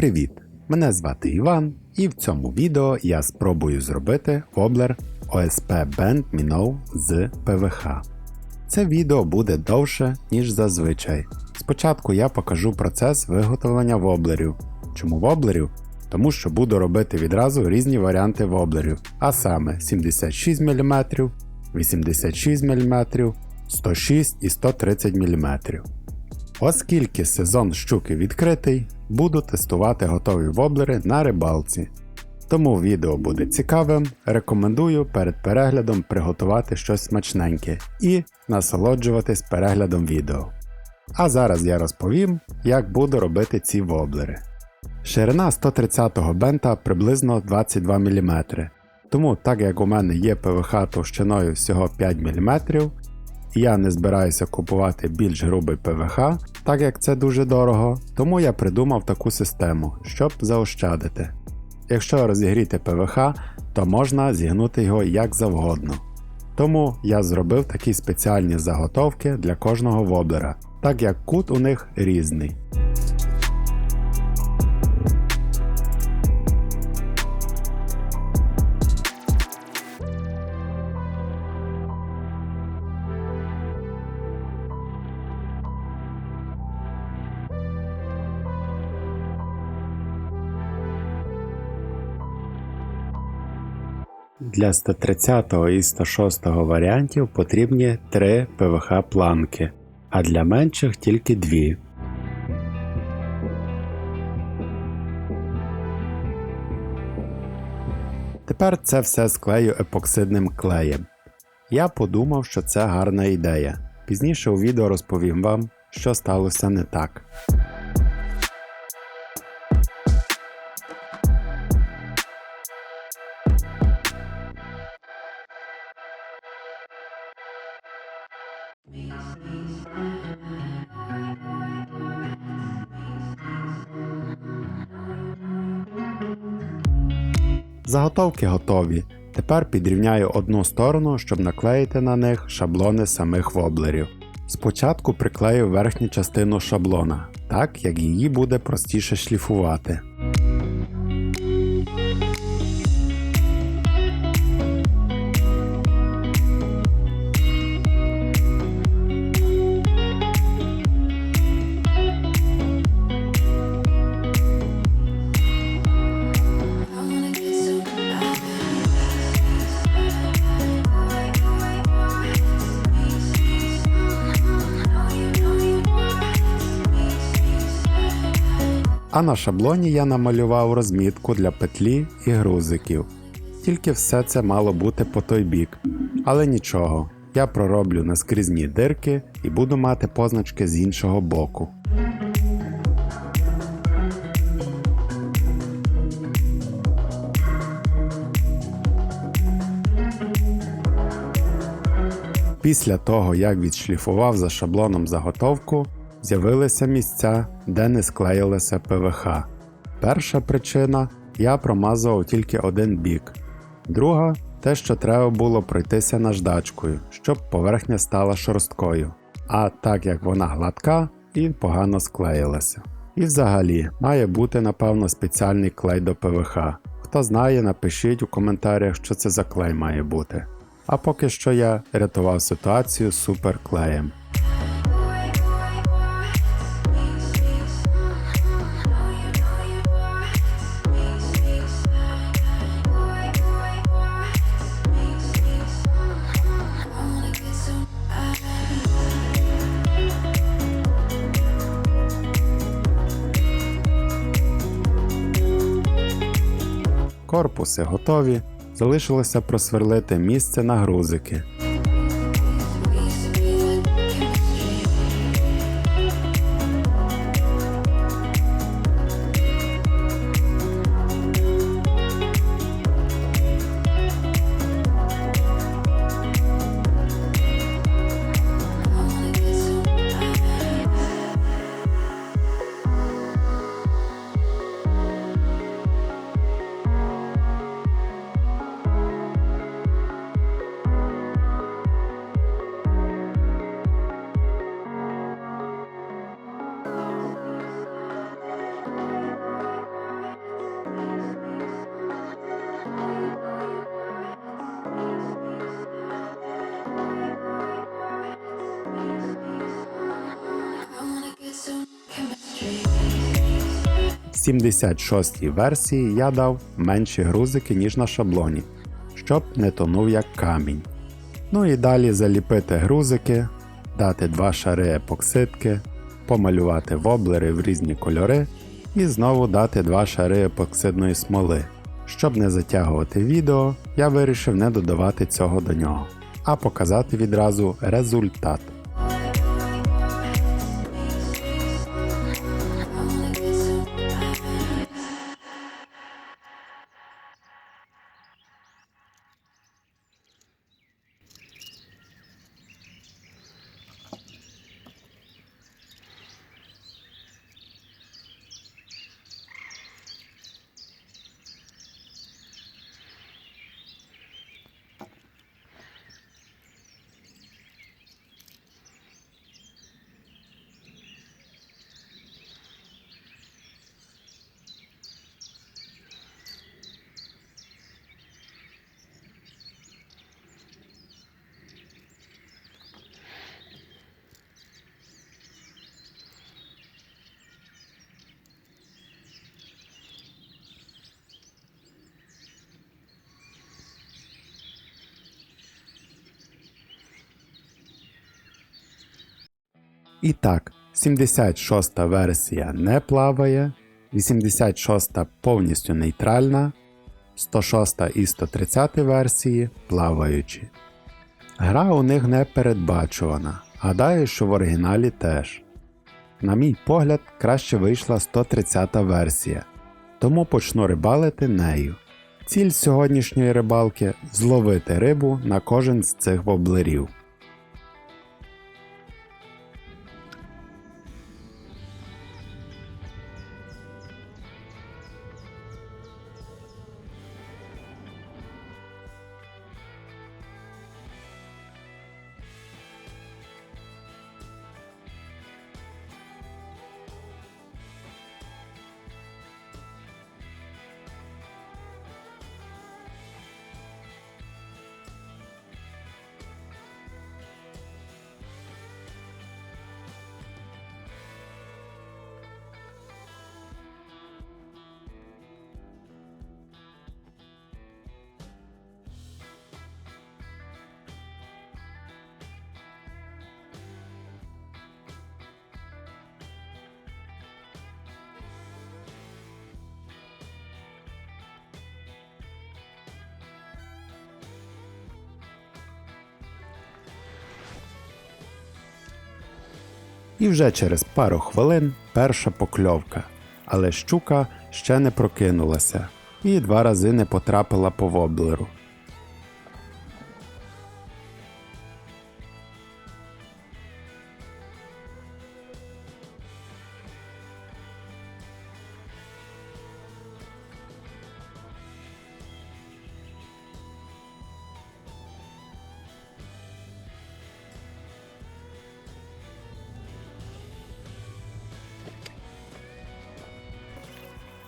Привіт! Мене звати Іван, і в цьому відео я спробую зробити воблер OSP Band Minnow з ПВХ. Це відео буде довше, ніж зазвичай. Спочатку я покажу процес виготовлення воблерів. Чому воблерів? Тому що буду робити відразу різні варіанти воблерів, а саме 76 мм, 86 мм, 106 і 130 мм. Оскільки сезон щуки відкритий, буду тестувати готові воблери на рибалці. Тому відео буде цікавим, рекомендую перед переглядом приготувати щось смачненьке і насолоджуватись переглядом відео. А зараз я розповім, як буду робити ці воблери. Ширина 130-го бента приблизно 22 мм. Тому, так як у мене є ПВХ товщиною всього 5 мм, я не збираюся купувати більш грубий ПВХ, так як це дуже дорого, тому я придумав таку систему, щоб заощадити. Якщо розігріти ПВХ, то можна зігнути його як завгодно. Тому я зробив такі спеціальні заготовки для кожного воблера, так як кут у них різний. Для 130 і 106 варіантів потрібні 3 ПВХ планки, а для менших тільки 2. Тепер це все склею епоксидним клеєм. Я подумав, що це гарна ідея. Пізніше у відео розповім вам, що сталося не так. Заготовки готові. Тепер підрівняю одну сторону, щоб наклеїти на них шаблони самих воблерів. Спочатку приклею верхню частину шаблона, так як її буде простіше шліфувати. А на шаблоні я намалював розмітку для петлі і грузиків. Тільки все це мало бути по той бік. Але нічого, я пророблю наскрізні дирки і буду мати позначки з іншого боку. Після того, як відшліфував за шаблоном заготовку, з'явилися місця, де не склеїлося ПВХ. Перша причина я промазував тільки один бік. Друга те, що треба було пройтися наждачкою, щоб поверхня стала шорсткою. А так як вона гладка і погано склеїлася. І взагалі має бути напевно спеціальний клей до ПВХ. Хто знає, напишіть у коментарях, що це за клей має бути. А поки що я рятував ситуацію суперклеєм. Корпуси готові, залишилося просверлити місце на грузики. 76 версії я дав менші грузики, ніж на шаблоні, щоб не тонув як камінь. Ну і далі заліпити грузики, дати два шари епоксидки, помалювати воблери в різні кольори і знову дати два шари епоксидної смоли. Щоб не затягувати відео, я вирішив не додавати цього до нього, а показати відразу результат. І так, 76 версія не плаває, 86 повністю нейтральна, 106 і 130 версії плаваючі. Гра у них не передбачувана, гадаю, що в оригіналі теж. На мій погляд, краще вийшла 130 версія, тому почну рибалити нею. Ціль сьогоднішньої рибалки зловити рибу на кожен з цих воблерів. І вже через пару хвилин перша покльовка, але щука ще не прокинулася і два рази не потрапила по воблеру.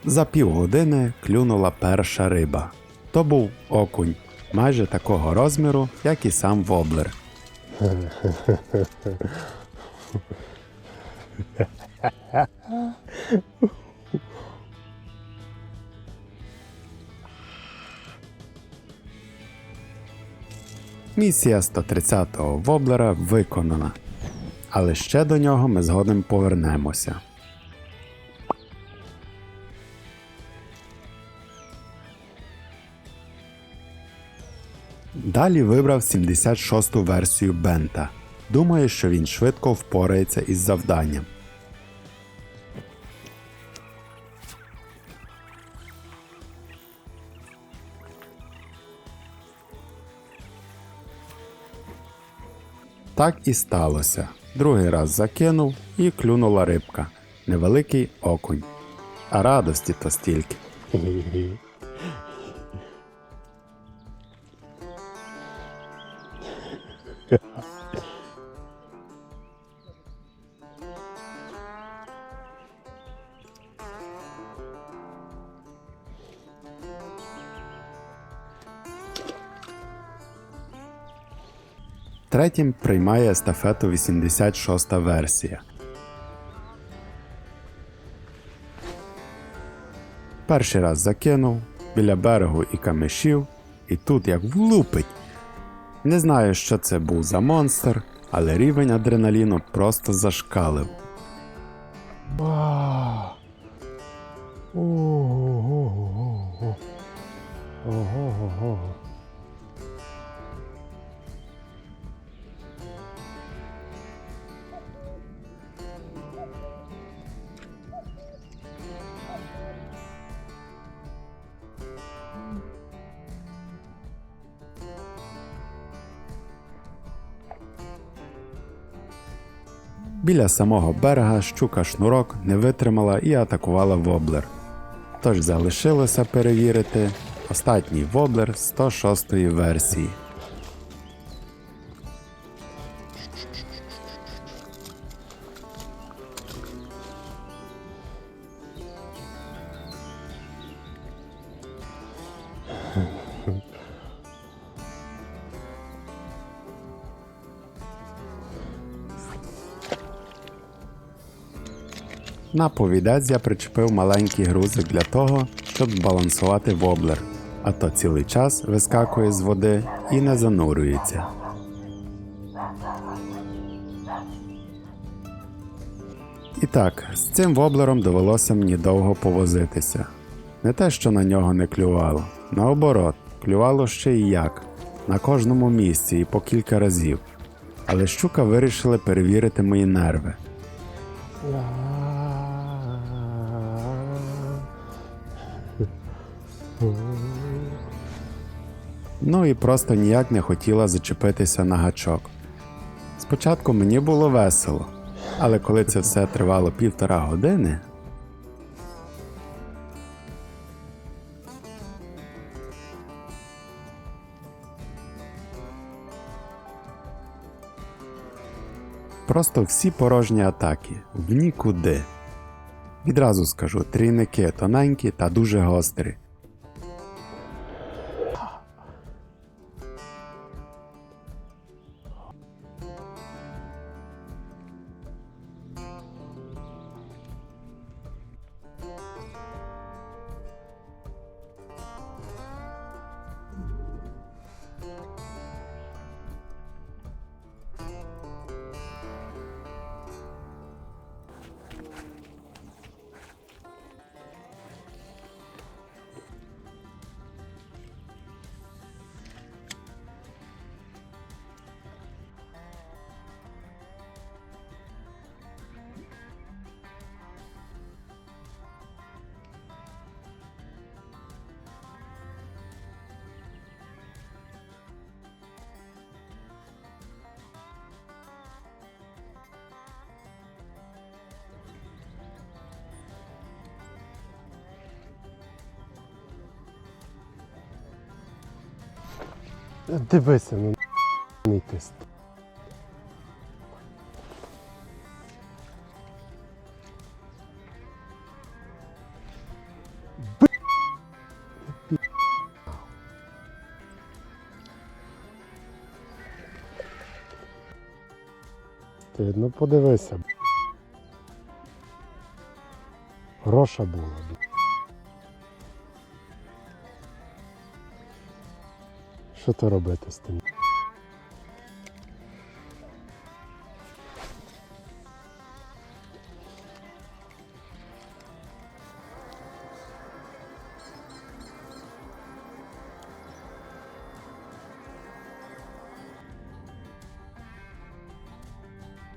За півгодини клюнула перша риба. То був окунь, майже такого розміру, як і сам воблер. Місія 130-го воблера виконана. Але ще до нього ми згодом повернемося. Далі вибрав 76-ту версію Бента. Думаю, що він швидко впорається із завданням. Так і сталося. Другий раз закинув і клюнула рибка. Невеликий окунь. А радості то стільки. Третім приймає естафету 86 версія. Перший раз закинув біля берегу і камешів, і тут як влупить. Не знаю, що це був за монстр, але рівень адреналіну просто зашкалив. Ба. Біля самого берега щука шнурок не витримала і атакувала воблер. Тож залишилося перевірити остатній воблер 106 версії. На повідець я причепив маленький грузик для того, щоб збалансувати воблер, а то цілий час вискакує з води і не занурюється. І так, з цим воблером довелося мені довго повозитися. Не те, що на нього не клювало, наоборот, клювало ще і як, на кожному місці і по кілька разів. Але щука вирішили перевірити мої нерви. Ну і просто ніяк не хотіла зачепитися на гачок. Спочатку мені було весело, але коли це все тривало півтора години. Просто всі порожні атаки в нікуди. Відразу скажу, трійники тоненькі та дуже гострі. Дивися, ну мій тест. Ти ну подивися. Гроша була. Що то робити з тим?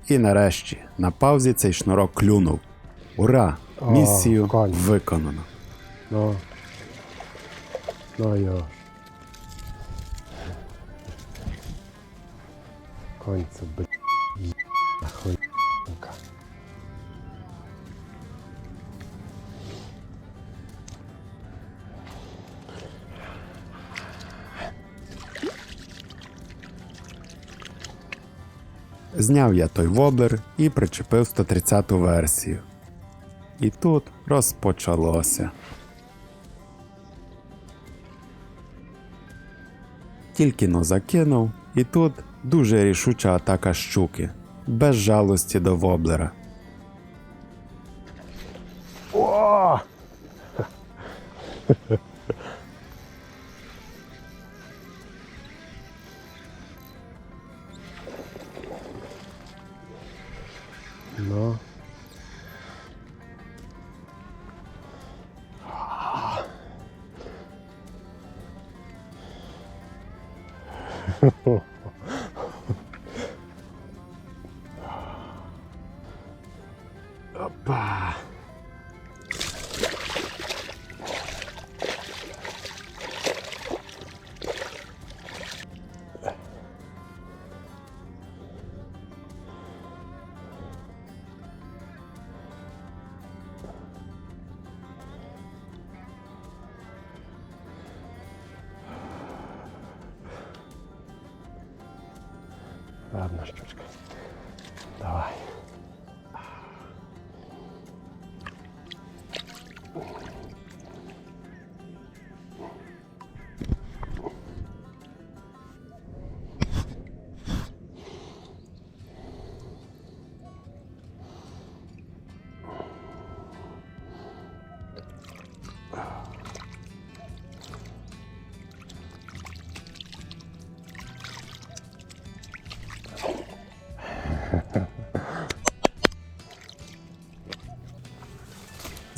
І нарешті на паузі цей шнурок клюнув. Ура! Місію конь. виконано. Ну. Ну йо. Конь це б... Зняв я той воблер і причепив 130 версію. І тут розпочалося. Тільки но закинув, і тут дуже рішуча атака щуки, без жалості до воблера. Opa.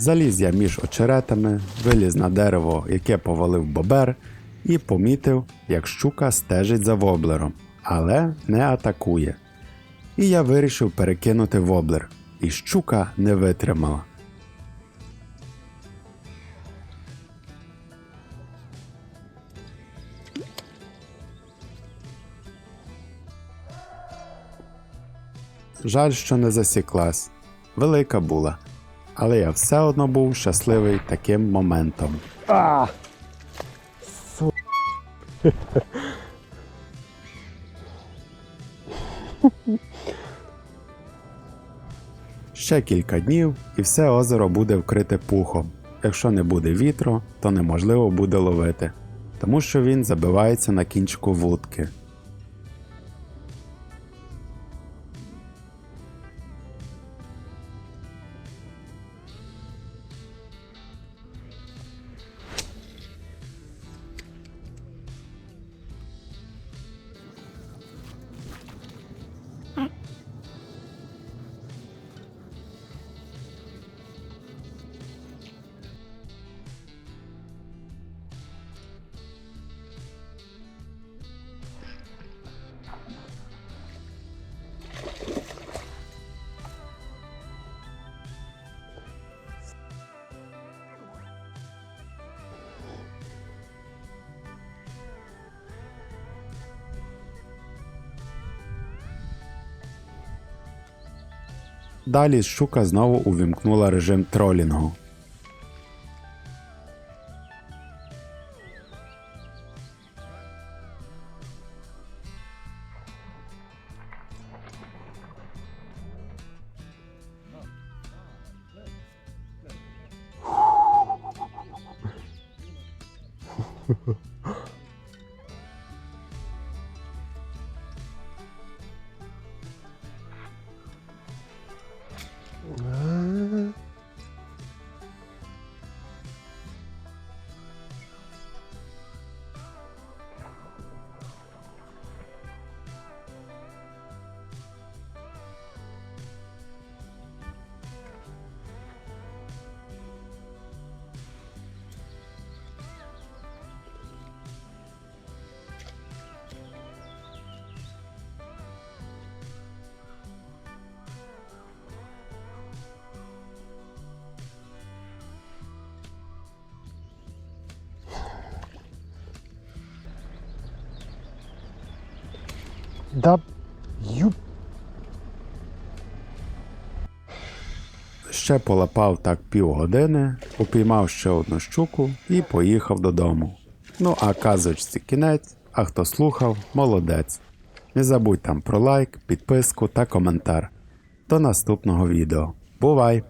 Заліз я між очеретами, виліз на дерево, яке повалив бобер, і помітив, як щука стежить за воблером, але не атакує. І я вирішив перекинути воблер, і щука не витримала. Жаль, що не засіклась. Велика була. Але я все одно був щасливий таким моментом. А! Су... Ще кілька днів і все озеро буде вкрите пухом. Якщо не буде вітру, то неможливо буде ловити, тому що він забивається на кінчику вудки. Далі щука знову увімкнула режим тролінгу. Да юб. Ще полапав так півгодини, упіймав ще одну щуку і поїхав додому. Ну а казочці кінець, а хто слухав, молодець. Не забудь там про лайк, підписку та коментар. До наступного відео. Бувай!